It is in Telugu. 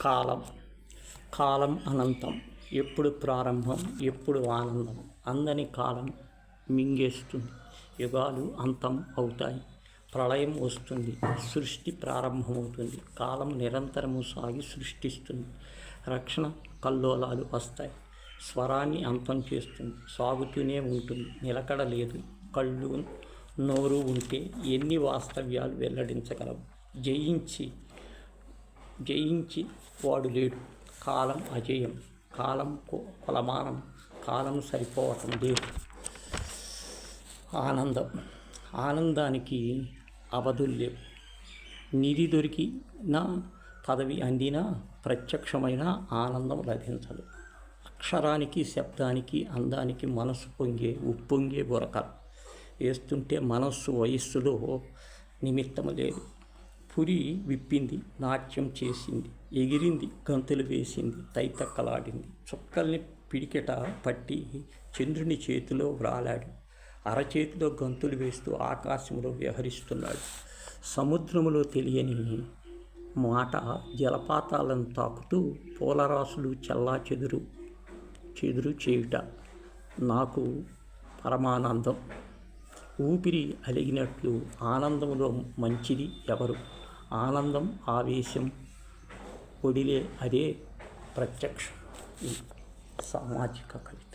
కాలం. కాలం అనంతం. ఎప్పుడు ప్రారంభం ఎప్పుడు ఆనందం. అందని కాలం మింగేస్తుంది. యుగాలు అంతం అవుతాయి. ప్రళయం వస్తుంది. సృష్టి ప్రారంభమవుతుంది. కాలం నిరంతరము సాగి సృష్టిస్తుంది. రక్షణ కల్లోలాలు వస్తాయి. స్వరాన్ని అంతం చేస్తుంది. సాగుతూనే ఉంటుంది. నిలకడ లేదు. కళ్ళు నోరు ఉంటే ఎన్ని వాస్తవ్యాలు వెల్లడించగలవు? జయించి జయించి వాడు లేడు. కాలం అజయం. కాలం కొలమానం. కాలం సరిపోవటం లేదు. ఆనందం. ఆనందానికి అవధులు లేవు. నిధి దొరికినా పదవి అందినా ప్రత్యక్షమైన ఆనందం లభించదు. అక్షరానికి శబ్దానికి అందానికి మనసు పొంగే ఉప్పొంగే బొరక. వేస్తుంటే మనస్సు వయస్సులో నిమిత్తం లేదు. పురి విప్పింది నాట్యం చేసింది ఎగిరింది గంతులు వేసింది తైతక్కలాడింది. చుక్కల్ని పిడికెట పట్టి చంద్రుని చేతిలో వ్రాలాడు. అరచేతిలో గంతులు వేస్తూ ఆకాశంలో వ్యవహరిస్తున్నాడు. సముద్రములో తెలియని మాట జలపాతాలను తాకుతూ పూలరాసులు చల్లా చెదురు చెదురు చేయుట నాకు పరమానందం. ఊపిరి అలిగినట్లు ఆనందంలో మంచిది ఎవరు? ആനന്ദം ആവേശം ഒടിലെ അരേ പ്രത്യക്ഷ സാമാജിക കവിത.